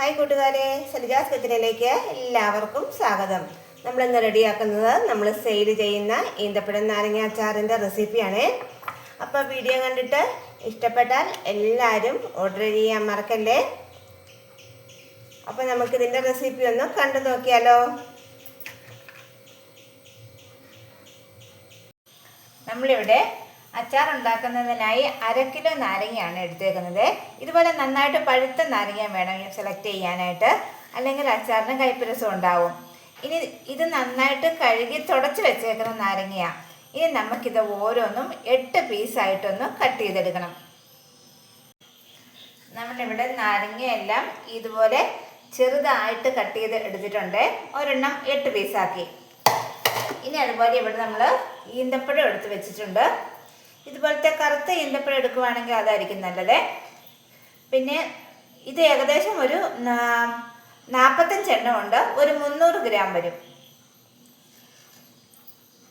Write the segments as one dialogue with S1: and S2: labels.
S1: Hi കൂട്ടുകാരെ സലിജാസ് കിച്ചനിലേക്ക് എല്ലാവർക്കും സ്വാഗതം. നമ്മൾ ഇന്ന് റെഡിയാക്കുന്നത് നമ്മൾ സെയിൽ ചെയ്യുന്ന ഈന്തപ്പഴം നാരങ്ങ അച്ചാറിന്റെ റെസിപ്പിയാണ് അപ്പോൾ വീഡിയോ കണ്ടിട്ട് ഇഷ്ടപ്പെട്ടാൽ എല്ലാവരും ഓർഡർ ചെയ്യാൻ മറക്കല്ലേ? അപ്പോൾ നമുക്കിതിന്റെ റെസിപ്പി ഒന്ന് കണ്ടു നോക്കിയാലോ. നമ്മളിവിടെ അച്ചാർ ഉണ്ടാക്കുന്നതിനായി അര കിലോ നാരങ്ങയാണ് എടുത്തേക്കുന്നത്. ഇതുപോലെ നന്നായിട്ട് പഴുത്ത നാരങ്ങ വേണം സെലക്ട് ചെയ്യാനായിട്ട്. അല്ലെങ്കിൽ അച്ചാറിന് കൈപ്പരസം ഉണ്ടാവും. ഇനി ഇത് നന്നായിട്ട് കഴുകി തുടച്ച് വെച്ചേക്കുന്ന നാരങ്ങയാണ് ഇനി നമുക്കിത് ഓരോന്നും എട്ട് പീസായിട്ടൊന്ന് കട്ട് ചെയ്തെടുക്കണം. നമ്മളിവിടെ നാരങ്ങയെല്ലാം ഇതുപോലെ ചെറുതായിട്ട് കട്ട് ചെയ്ത് എടുത്തിട്ടുണ്ട്. ഒരെണ്ണം എട്ട് പീസാക്കി ഇനി അതുപോലെ ഇവിടെ നമ്മൾ ഈന്തപ്പഴം എടുത്ത് വെച്ചിട്ടുണ്ട്. ഇതുപോലത്തെ കറുത്ത ഈന്തപ്പഴം എടുക്കുവാണെങ്കിൽ അതായിരിക്കും നല്ലത്. പിന്നെ ഇത് ഏകദേശം ഒരു നാൽപ്പത്തഞ്ച് എണ്ണം ഉണ്ട്. ഒരു മുന്നൂറ് ഗ്രാം വരും.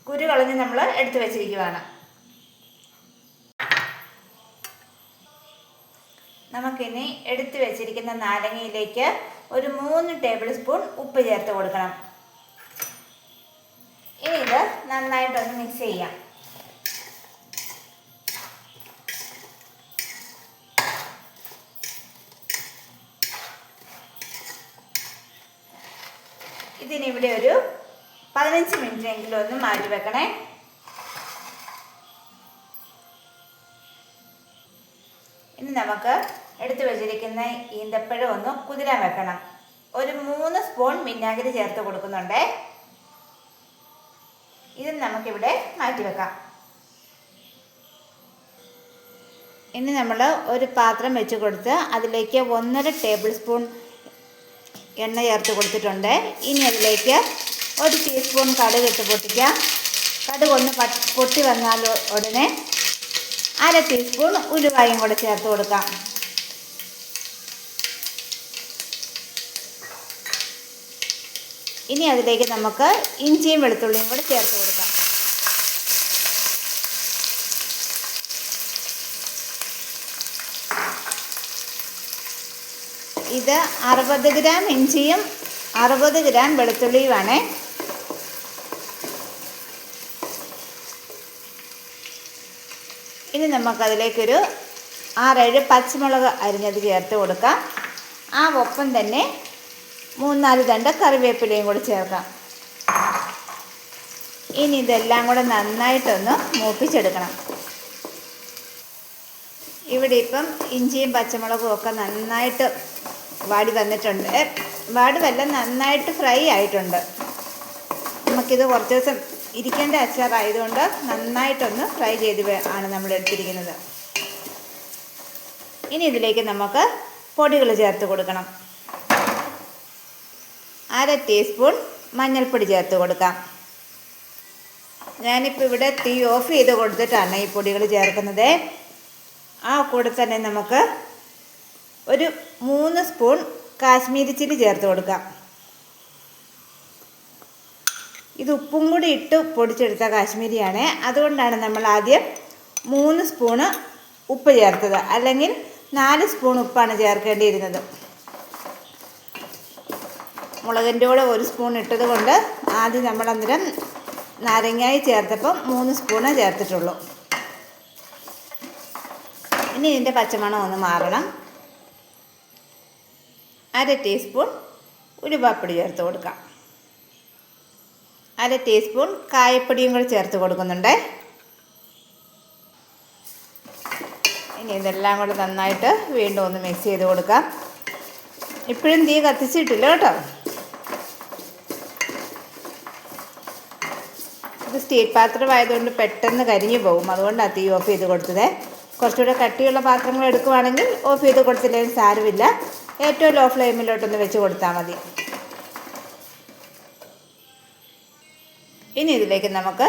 S1: കുരു കളഞ്ഞ് നമ്മൾ എടുത്തു വെച്ചിരിക്കുവാണ്. നമുക്കിനി എടുത്തു വെച്ചിരിക്കുന്ന നാരങ്ങയിലേക്ക് ഒരു മൂന്ന് ടേബിൾ സ്പൂൺ ഉപ്പ് ചേർത്ത് കൊടുക്കണം ഇനി ഇത് നന്നായിട്ടൊന്ന് മിക്സ് ചെയ്യാം ഇതിനിവിടെ ഒരു പതിനഞ്ച് മിനിറ്റ് എങ്കിലും ഒന്ന് മാറ്റി വെക്കണേ. ഇനി നമുക്ക് എടുത്തു വെച്ചിരിക്കുന്ന ഈന്തപ്പഴം ഒന്ന് കുതിരാൻ വെക്കണം. ഒരു മൂന്ന് സ്പൂൺ വിനാഗിരി ചേർത്ത് കൊടുക്കുന്നുണ്ടേ. ഇത് നമുക്കിവിടെ മാറ്റി വെക്കാം. ഇനി നമ്മൾ ഒരു പാത്രം വെച്ച് കൊടുത്ത് അതിലേക്ക് ഒന്നര ടേബിൾ സ്പൂൺ എണ്ണ ചേർത്ത് കൊടുത്തിട്ടുണ്ട്. ഇനി അതിലേക്ക് ഒരു ടീസ്പൂൺ കടുക് ഇട്ട് പൊട്ടിക്കാം. കടുക് ഒന്ന് പൊട്ടി വന്നാൽ ഉടനെ അര ടീസ്പൂൺ ഉലുവായും കൂടെ ചേർത്ത് കൊടുക്കാം. ഇനി അതിലേക്ക് നമുക്ക് ഇഞ്ചിയും വെളുത്തുള്ളിയും കൂടെ ചേർത്ത് കൊടുക്കാം. ഇത് അറുപത് ഗ്രാം ഇഞ്ചിയും അറുപത് ഗ്രാം വെളുത്തുള്ളിയുമാണ്. ഇനി നമുക്കതിലേക്കൊരു ആറേഴ് പച്ചമുളക് അരിഞ്ഞത് ചേർത്ത് കൊടുക്കാം. ആ ഒപ്പം തന്നെ മൂന്നാൽ തണ്ട് കറിവേപ്പിലയും കൂടി ചേർക്കാം. ഇനി ഇതെല്ലാം കൂടെ നന്നായിട്ടൊന്ന് മൂപ്പിച്ചെടുക്കണം. ഇവിടെ ഇപ്പം ഇഞ്ചിയും പച്ചമുളകും ഒക്കെ നന്നായിട്ട് വാടി വന്നിട്ടുണ്ട് വാടുമല്ല നന്നായിട്ട് ഫ്രൈ ആയിട്ടുണ്ട്. നമുക്കിത് കുറച്ച് ദിവസം ഇരിക്കേണ്ട അച്ചാറായതുകൊണ്ട് നന്നായിട്ടൊന്ന് ഫ്രൈ ചെയ്ത് ആണ് നമ്മൾ എടുത്തിരിക്കുന്നത്. ഇനി ഇതിലേക്ക് നമുക്ക് പൊടികൾ ചേർത്ത് കൊടുക്കണം. അര ടീസ്പൂൺ മഞ്ഞൾപ്പൊടി ചേർത്ത് കൊടുക്കാം. ഞാനിപ്പോൾ ഇവിടെ തീ ഓഫ് ചെയ്ത് കൊടുത്തിട്ടാണ് ഈ പൊടികൾ ചേർക്കുന്നത്. ആ കൂടെ തന്നെ നമുക്ക് ഒരു മൂന്ന് സ്പൂൺ കാശ്മീരി ചില്ലി ചേർത്ത് കൊടുക്കാം ഇത് ഉപ്പും കൂടി ഇട്ട് പൊടിച്ചെടുത്ത കാശ്മീരിയാണ്. അതുകൊണ്ടാണ് നമ്മൾ ആദ്യം മൂന്ന് സ്പൂണ് ഉപ്പ് ചേർത്തത്. അല്ലെങ്കിൽ നാല് സ്പൂൺ ഉപ്പാണ് ചേർക്കേണ്ടിയിരുന്നത്. മുളകിന്റെ കൂടെ ഒരു സ്പൂൺ ഇട്ടത് കൊണ്ട് ആദ്യം നമ്മൾ അന്നേരം നാരങ്ങായി ചേർത്തപ്പം മൂന്ന് സ്പൂണ് ചേർത്തിട്ടുള്ളൂ. ഇനി ഇതിന്റെ പച്ചമണം ഒന്ന് മാറണം. അര ടീസ്പൂൺ ഉലുവാപ്പൊടി ചേർത്ത് കൊടുക്കാം. അര ടീസ്പൂൺ കായപ്പൊടിയും കൂടി ചേർത്ത് കൊടുക്കുന്നുണ്ട്. ഇനി ഇതെല്ലാം കൂടി നന്നായിട്ട് വീണ്ടും ഒന്ന് മിക്സ് ചെയ്ത് കൊടുക്കാം. ഇപ്പോഴും തീ കത്തിച്ചിട്ടില്ല കേട്ടോ. ഇത് സ്റ്റീൽ പാത്രമായതുകൊണ്ട് പെട്ടെന്ന് കരിഞ്ഞു പോകും. അതുകൊണ്ടാണ് തീ ഓഫ് ചെയ്ത് കൊടുത്തത്. കുറച്ചുകൂടെ കട്ടിയുള്ള പാത്രങ്ങൾ എടുക്കുവാണെങ്കിൽ ഓഫ് ചെയ്ത് കൊടുത്തില്ലെങ്കിൽ സാരമില്ല. ഏറ്റവും ലോ ഫ്ലെയിമിലോട്ടൊന്ന് വെച്ച് കൊടുത്താൽ മതി. ഇനി ഇതിലേക്ക് നമുക്ക്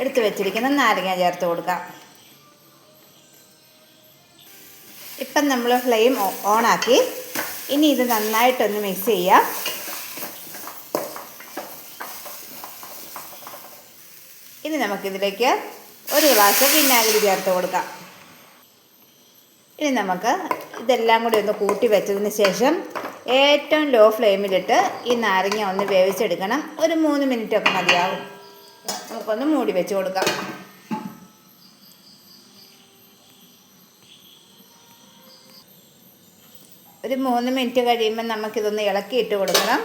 S1: എടുത്തു വെച്ചിരിക്കുന്ന നാരങ്ങ ചേർത്ത് കൊടുക്കാം. ഇപ്പം നമ്മൾ ഫ്ലെയിം ഓണാക്കി. ഇനി ഇത് നന്നായിട്ടൊന്ന് മിക്സ് ചെയ്യാം. ഇനി നമുക്കിതിലേക്ക് ഒരു ഗ്ലാസ് വിനാഗിരി ചേർത്ത് കൊടുക്കാം. ഇനി നമുക്ക് ഇതെല്ലാം കൂടി ഒന്ന് കൂട്ടി വെച്ചതിന് ശേഷം ഏറ്റവും ലോ ഫ്ലെയിമിലിട്ട് ഈ നാരങ്ങ ഒന്ന് വേവിച്ചെടുക്കണം. ഒരു മൂന്ന് മിനിറ്റ് ഒക്കെ മതിയാവും. നമുക്കൊന്ന് മൂടി വെച്ച് കൊടുക്കാം. ഒരു മൂന്ന് മിനിറ്റ് കഴിയുമ്പോൾ നമുക്കിതൊന്ന് ഇളക്കിയിട്ട് കൊടുക്കണം.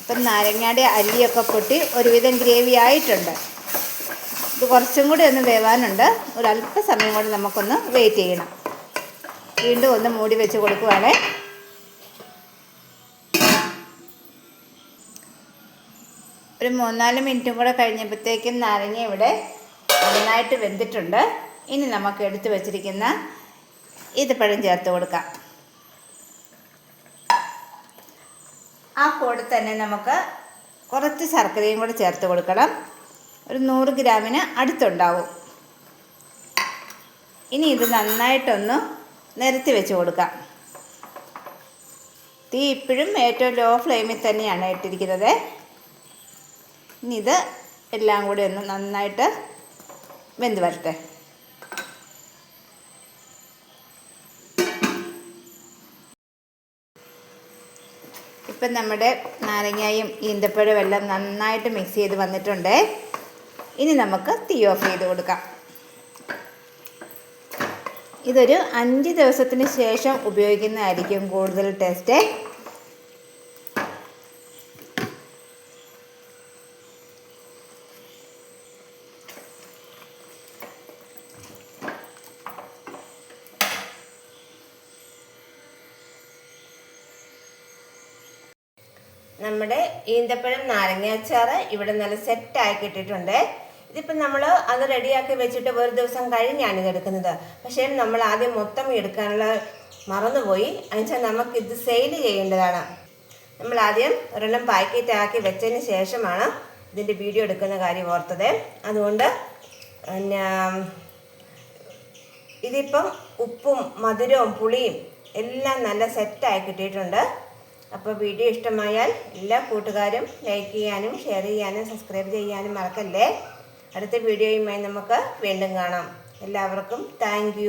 S1: ഇപ്പം നാരങ്ങയുടെ അല്ലിയൊക്കെ പൊട്ടി ഒരുവിധം ഗ്രേവി ആയിട്ടുണ്ട്. ഇത് കുറച്ചും കൂടി ഒന്ന് വേവാനുണ്ട്. ഒരല്പ സമയം കൊണ്ട് നമുക്കൊന്ന് വെയിറ്റ് ചെയ്യണം. വീണ്ടും ഒന്ന് മൂടി വെച്ച് കൊടുക്കുവാണേ. ഒരു മൂന്നാൽ മിനിറ്റും കൂടെ കഴിഞ്ഞപ്പോഴത്തേക്കും നാരങ്ങ ഇവിടെ നന്നായിട്ട് വെന്തിട്ടുണ്ട്. ഇനി നമുക്ക് എടുത്തു വച്ചിരിക്കുന്ന പഴം ചേർത്ത് കൊടുക്കാം. ആ കൂടെ തന്നെ നമുക്ക് കുറച്ച് ശർക്കരയും കൂടെ ചേർത്ത് കൊടുക്കണം. ഒരു നൂറ് ഗ്രാമിന് അടുത്തുണ്ടാവും. ഇനി ഇത് നന്നായിട്ടൊന്ന് നിരത്തി വെച്ച് കൊടുക്കാം. തീ ഇപ്പോഴും ഏറ്റവും ലോ ഫ്ലെയിമിൽ തന്നെയാണ് ഇട്ടിരിക്കുന്നത്. ഇനി ഇത് എല്ലാം കൂടി ഒന്ന് നന്നായിട്ട് വെന്ത് വരട്ടെ. ഇപ്പം നമ്മുടെ നാരങ്ങയും ഈന്തപ്പഴവും എല്ലാം നന്നായിട്ട് മിക്സ് ചെയ്ത് വന്നിട്ടുണ്ട്. ഇനി നമുക്ക് തീ ഓഫ് ചെയ്ത് കൊടുക്കാം. ഇതൊരു അഞ്ച് ദിവസത്തിന് ശേഷം ഉപയോഗിക്കുന്നതായിരിക്കും കൂടുതൽ ടേസ്റ്റ്.
S2: നമ്മുടെ ഈന്തപ്പഴം നാരങ്ങ അച്ചാറ് ഇവിടെ നല്ല സെറ്റായി കിട്ടിയിട്ടുണ്ട്. ഇതിപ്പോൾ നമ്മൾ അത് റെഡിയാക്കി വെച്ചിട്ട് ഒരു ദിവസം കഴിഞ്ഞാണ് ഇത് എടുക്കുന്നത് പക്ഷേ നമ്മൾ ആദ്യം മൊത്തം എടുക്കാനുള്ള മറന്നുപോയി. എന്നുവെച്ചാൽ നമുക്ക് ഇത് സെയിൽ ചെയ്യേണ്ടതാണ്. നമ്മൾ ആദ്യം ഒരെണ്ണം പാക്കറ്റ് ആക്കി വെച്ചതിന് ശേഷമാണ് ഇതിന്റെ വീഡിയോ എടുക്കുന്ന കാര്യം ഓർത്തത്. അതുകൊണ്ട് പിന്നെ ഇതിപ്പം ഉപ്പും മധുരവും പുളിയും എല്ലാം നല്ല സെറ്റായി കിട്ടിയിട്ടുണ്ട്. അപ്പോൾ വീഡിയോ ഇഷ്ടമായാൽ എല്ലാ കൂട്ടുകാരും ലൈക്ക് ചെയ്യാനും ഷെയർ ചെയ്യാനും സബ്സ്ക്രൈബ് ചെയ്യാനും മറക്കല്ലേ? അടുത്ത വീഡിയോയുമായി നമുക്ക് വീണ്ടും കാണാം. എല്ലാവർക്കും താങ്ക്